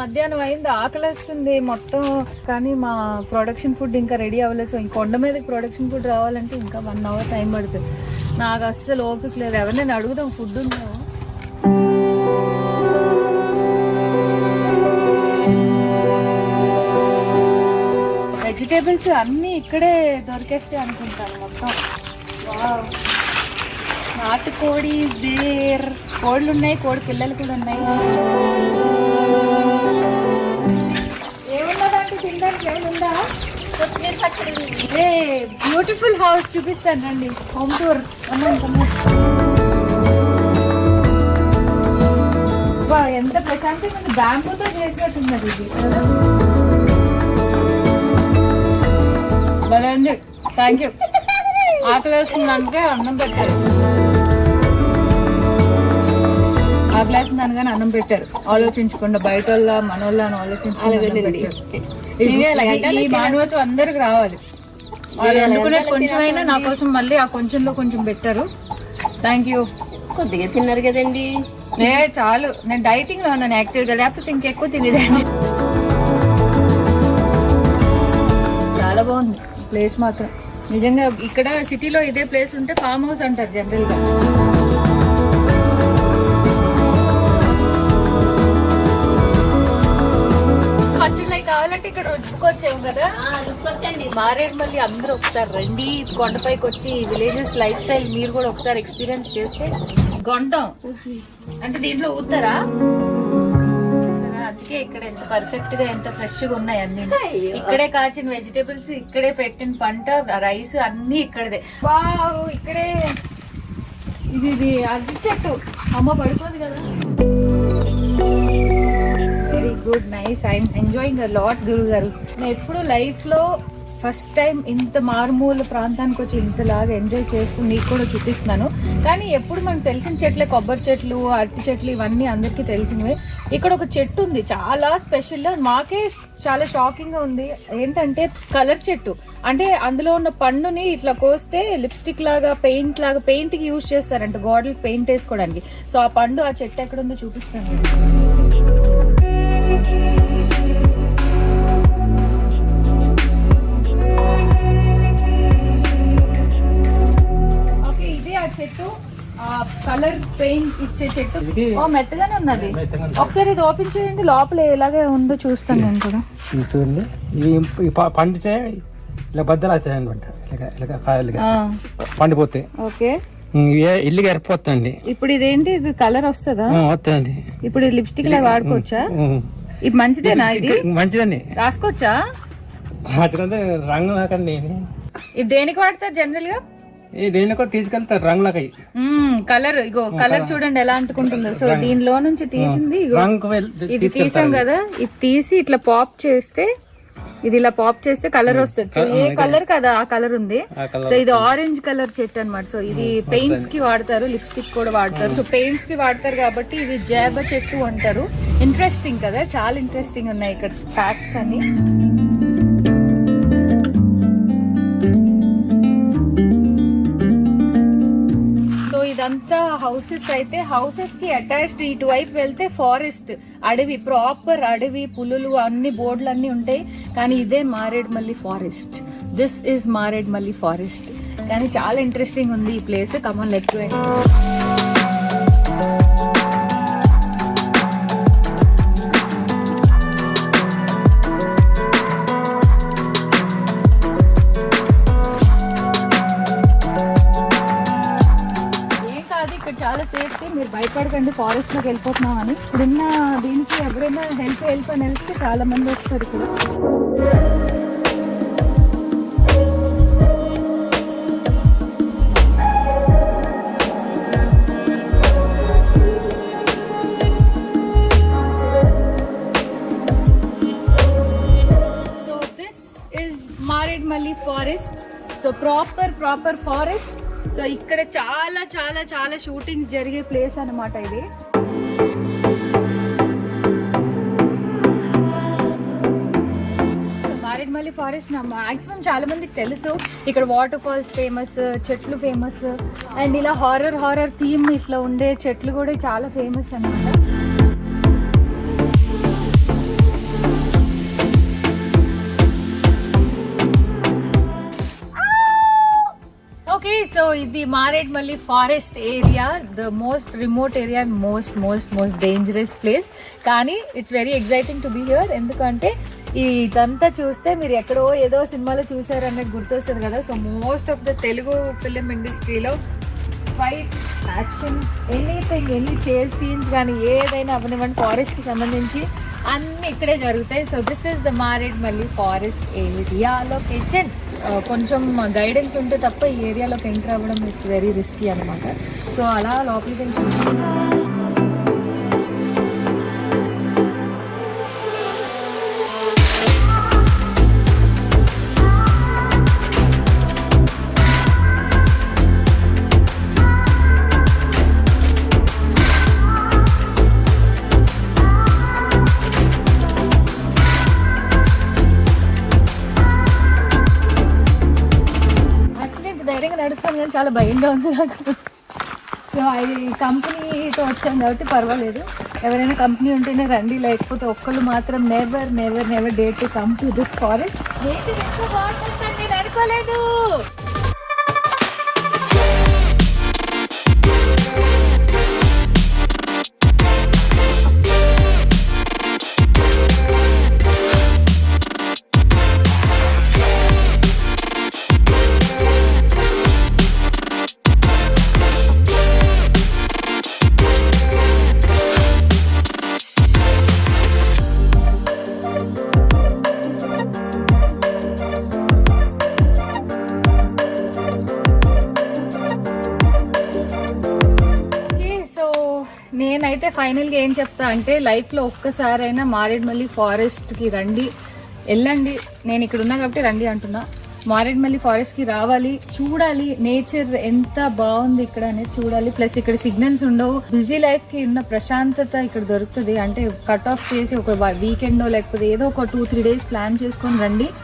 మధ్యాహ్నం అయింది ఆకలేస్తుంది మొత్తం కానీ మా ప్రొడక్షన్ ఫుడ్ ఇంకా రెడీ అవ్వలేదు. సో కొండ మీదకి ప్రొడక్షన్ ఫుడ్ రావాలంటే ఇంకా వన్ అవర్ టైం పడుతుంది. నాకు అస్సలు ఓపిక లేదు. ఎవరినైనా అడుగుదాం ఫుడ్ ఉందా? వెజిటేబుల్స్ అన్నీ ఇక్కడే దొరికేస్తాయి అనుకుంటాను మొత్తం. వావ్. నాటుకోడి దేర్ కోళ్ళు ఉన్నాయి కోడి పిల్లలు కూడా ఉన్నాయి. ఏమున్నదంటే ఇదే బ్యూటిఫుల్ హౌస్ చూపిస్తాను రండి. హోమ్ టూర్ ఎంత ప్రశాంతంగా బ్యాంకుతో బ్యాంబూతో చేసినట్టున్నది ఇది. భలే ఉంది. థ్యాంక్ యూ ఆకలి వేస్తుందంటే అన్నం పెట్టారు. వేస్తుందని కానీ అన్నం పెట్టారు. ఆలోచించకుండా బయట వాళ్ళ మన వాళ్ళ అని ఆలోచించుకుంటే ఈ మానవత్వం అందరికి రావాలి. వాళ్ళు అనుకునే కొంచెమైనా నా కోసం మళ్ళీ ఆ కొంచెంలో కొంచెం పెట్టారు. థ్యాంక్ యూ కొద్దిగా తిన్నారు కదండి. ఏ చాలు. నేను డైటింగ్లో ఉన్నాను యాక్టివ్గా లేకపోతే ఇంకెక్కువ తినేదాన్ని. చాలా బాగుంది. ప్లేస్ మాత్రం. నిజంగా ఇక్కడ సిటీలో ఇదే ప్లేస్ ఉంటే ఫామ్ హౌస్ అంటారు జనరల్ కావాలంటే ఇక్కడ వచ్చుకోవచ్చేమో కదా? వచ్చండి మారేడుమల్లి అందరూ ఒకసారి రండి. కొండపైకి వచ్చి విలేజెస్ లైఫ్ స్టైల్ మీరు కూడా ఒకసారి ఎక్స్పీరియన్స్ చేస్తే గొంటం అంటే దీంట్లో ఊతారా? అందుకే ఇక్కడ ఎంత పర్ఫెక్ట్గా ఎంత ఫ్రెష్గా ఉన్నాయి అన్ని. ఇక్కడే కాచిన వెజిటేబుల్స్ ఇక్కడే పెట్టిన పంట రైస్ అన్ని ఇక్కడదే. వావ్ ఇక్కడే. ఇది ఇది అరటి చెట్టు. అమ్మ పడుకోదు కదా. Good nice. I'm enjoying a lot Guru గారు. నేను ఎప్పుడు లైఫ్లో ఫస్ట్ టైం ఇంత మారుమూల ప్రాంతానికి వచ్చి ఇంతలాగా ఎంజాయ్ చేస్తూ మీకు కూడా చూపిస్తున్నాను. కానీ ఎప్పుడు మనకు తెలిసిన చెట్లే కొబ్బరి చెట్లు అరటి చెట్లు ఇవన్నీ అందరికీ తెలిసినవి. ఇక్కడ ఒక చెట్టు ఉంది చాలా స్పెషల్ మాకే చాలా షాకింగ్గా ఉంది. ఏంటంటే కలర్ చెట్టు. అంటే అందులో ఉన్న పండుని ఇట్లా కోస్తే లిప్స్టిక్ లాగా పెయింట్ లాగా పెయింట్కి యూజ్ చేస్తారంట గోడలకు పెయింట్ వేసుకోవడానికి. సో ఆ పండు ఆ చెట్టు ఎక్కడ ఉందో చూపిస్తాను. చెట్టు. ఆ కలర్ పెయింట్ ఇచ్చే చెట్టు. ఓ మెత్తగానే ఉన్నది. ఒకసారి ఇది ఓపెన్ చేయండి లోపల ఎలాగే ఉందో చూస్తాను నేను కూడా. ఇది చూడండి. ఇది పండితే ఇలా బద్దలు అవుతాయి అనమాట కాయలుగా పండిపోతే. ఓకే. ఇల్లుగా ఎరిపోతుంది ఇప్పుడు ఇదేంటి? ఇది కలర్ వస్తుందా? వస్తుంది ఇప్పుడు ఇది లిప్స్టిక్ లాగా వాడుకోవచ్చా? ఇది మంచిదేనా ఇది మంచిదండి. రాసుకోవచ్చా? రంగు నాకండి ఇది. దేనికి వాడతారు జనరల్గా? దేనికో తీసుకెళ్తారు రంగులకి. కలర్ ఇగో కలర్ చూడండి ఎలా అంటుకుంటుందో. సో దీనిలో నుంచి తీసింది ఇది తీసాం కదా ఇది తీసి ఇట్లా పాప్ చేస్తే ఇది ఇలా పాప్ చేస్తే కలర్ వస్తుంది. సో ఏ కలర్ కదా ఆ కలర్ ఉంది. సో ఇది ఆరెంజ్ కలర్ చెట్టు అన్నమాట. సో ఇది పెయింట్స్కి వాడతారు లిప్స్టిక్ కూడా వాడతారు. సో పెయింట్స్కి వాడతారు కాబట్టి ఇది జాబ చెట్టు అంటారు. ఇంట్రెస్టింగ్ కదా చాలా ఇంట్రెస్టింగ్ ఉన్నాయి ఇక్కడ ఫ్యాక్ట్స్ అన్ని. ఇదంతా హౌసెస్ అయితే హౌసెస్కి అటాచ్డ్ ఇటువైపు వెళ్తే ఫారెస్ట్ అడవి ప్రాపర్ అడవి పులులు అన్ని బోర్డులు అన్ని ఉంటాయి. కానీ ఇదే Maredumalli forest this is Maredumalli forest కానీ చాలా ఇంట్రెస్టింగ్ ఉంది ఈ place come on let's go safety మీరు భయపడకండి ఫారెస్ట్లోకి వెళ్ళిపోతున్నాం అని. ఇప్పుడున్న దీనికి ఎవరైనా హెల్ప్ హెల్ప్ అని వెళ్తే చాలా మంది వస్తారు ఇక్కడ. So this Maredmalli forest so proper proper forest so ఇక్కడ చాలా చాలా చాలా షూటింగ్స్ జరిగే ప్లేస్ అన్నమాట ఇది. సో ఫారెస్ట్ నా మాక్సిమం చాలా మందికి తెలుసు. ఇక్కడ వాటర్ ఫాల్స్ ఫేమస్ చెట్లు ఫేమస్ అండ్ ఇలా హారర్ హారర్ థీమ్ ఇట్లా ఉండే చెట్లు కూడా చాలా ఫేమస్ అన్నమాట. ఇది Maredmalli forest area the most remote area and most most most dangerous place కానీ it's very exciting to be here ఎందుకంటే ఇదంతా చూస్తే మీరు ఎక్కడో ఏదో సినిమాలో చూసారు అన్నట్టు గుర్తొస్తుంది కదా. So most of the Telugu film ఇండస్ట్రీలో ఫైట్ యాక్షన్స్ ఎనీథింగ్ ఎన్ని చేర్ సీన్స్ కానీ ఏదైనా అవనివ్వండి ఫారెస్ట్కి సంబంధించి అన్నీ ఇక్కడే జరుగుతాయి. So this is the Maredmalli forest area location కొంచెం గైడెన్స్ ఉంటే తప్ప ఈ ఏరియాలోకి ఎంటర్ అవ్వడం ఇట్స్ వెరీ రిస్కీ అనమాట సో అలా లోపలికి చాలా భయంగా ఉంది నాకు. సో అది కంపెనీతో వచ్చాను కాబట్టి పర్వాలేదు. ఎవరైనా కంపెనీ ఉంటేనే రండి లేకపోతే ఒక్కళ్ళు మాత్రం never never never day to come to this forest అనుకోలేదు? నేనైతే ఫైనల్గా ఏం చెప్తా అంటే లైఫ్లో ఒక్కసారైనా మారేడుమల్లి ఫారెస్ట్కి రండి. వెళ్ళండి. నేను ఇక్కడ ఉన్నా కాబట్టి రండి అంటున్నా. మారేడుమల్లి ఫారెస్ట్కి రావాలి. చూడాలి. నేచర్ ఎంత బాగుంది ఇక్కడ అనేది చూడాలి. ప్లస్ ఇక్కడ సిగ్నల్స్ ఉండవు. బిజీ లైఫ్కి ఉన్న ప్రశాంతత ఇక్కడ దొరుకుతుంది. అంటే కట్ ఆఫ్ చేసి ఒక వీకెండో లేకపోతే ఏదో ఒక టూ త్రీ డేస్ ప్లాన్ చేసుకొని రండి.